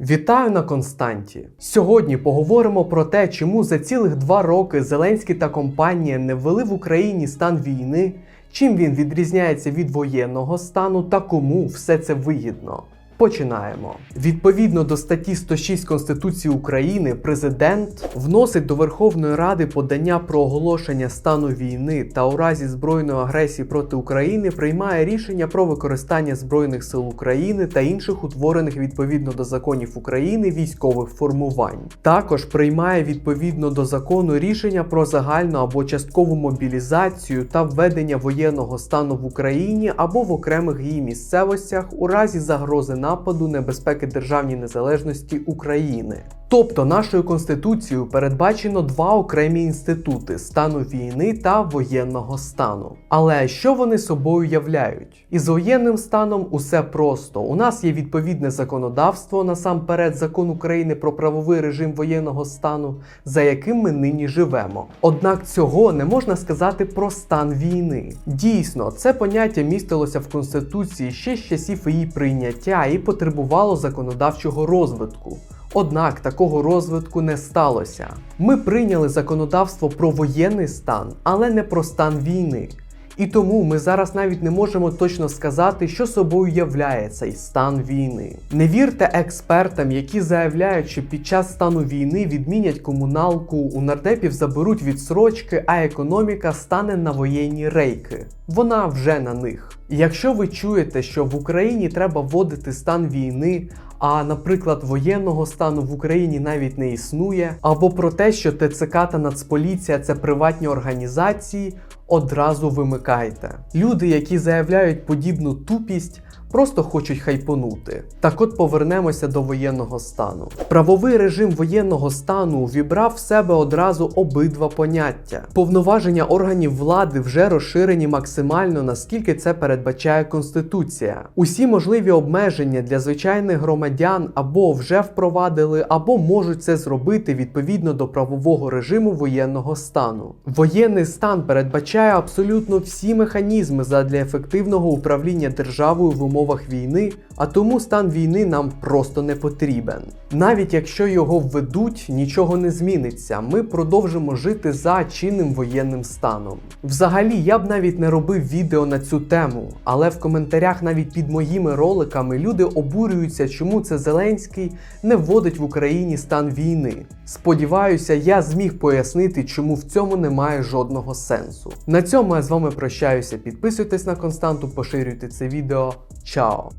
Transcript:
Вітаю на Константі. Сьогодні поговоримо про те, чому за цілих два роки Зеленський та компанія не ввели в Україні стан війни, чим він відрізняється від воєнного стану та кому все це вигідно. Починаємо. Відповідно до статті 106 Конституції України, президент вносить до Верховної Ради подання про оголошення стану війни та у разі збройної агресії проти України приймає рішення про використання збройних сил України та інших утворених відповідно до законів України військових формувань. Також приймає відповідно до закону рішення про загальну або часткову мобілізацію та введення воєнного стану в Україні або в окремих її місцевостях у разі загрози нападу небезпеки державній незалежності України. Тобто нашою конституцією передбачено два окремі інститути стану війни та воєнного стану. Але що вони собою являють? Із воєнним станом усе просто. У нас є відповідне законодавство, насамперед закон України про правовий режим воєнного стану, за яким ми нині живемо. Однак цього не можна сказати про стан війни. Дійсно, це поняття містилося в конституції ще з часів її прийняття і потребувало законодавчого розвитку. Однак такого розвитку не сталося. Ми прийняли законодавство про воєнний стан, але не про стан війни. І тому ми зараз навіть не можемо точно сказати, що собою являє цей стан війни. Не вірте експертам, які заявляють, що під час стану війни відмінять комуналку, у нардепів заберуть відсрочки, а економіка стане на воєнні рейки. Вона вже на них. Якщо ви чуєте, що в Україні треба вводити стан війни, а, наприклад, воєнного стану в Україні навіть не існує, або про те, що ТЦК та Нацполіція це приватні організації, одразу вимикайте. Люди, які заявляють подібну тупість, просто хочуть хайпонути. Так от повернемося до воєнного стану. Правовий режим воєнного стану вібрав в себе одразу обидва поняття. Повноваження органів влади вже розширені максимально, наскільки це передбачає Конституція. Усі можливі обмеження для звичайних громадян або вже впровадили, або можуть це зробити відповідно до правового режиму воєнного стану. Воєнний стан передбачає абсолютно всі механізми задля ефективного управління державою в умовах війни, а тому стан війни нам просто не потрібен. Навіть якщо його введуть, нічого не зміниться. Ми продовжимо жити за чинним воєнним станом. Взагалі, я б навіть не робив відео на цю тему, але в коментарях навіть під моїми роликами люди обурюються, чому це Зеленський не вводить в Україні стан війни. Сподіваюся, я зміг пояснити, чому в цьому немає жодного сенсу. На цьому я з вами прощаюся. Підписуйтесь на константу, поширюйте це відео. Чао!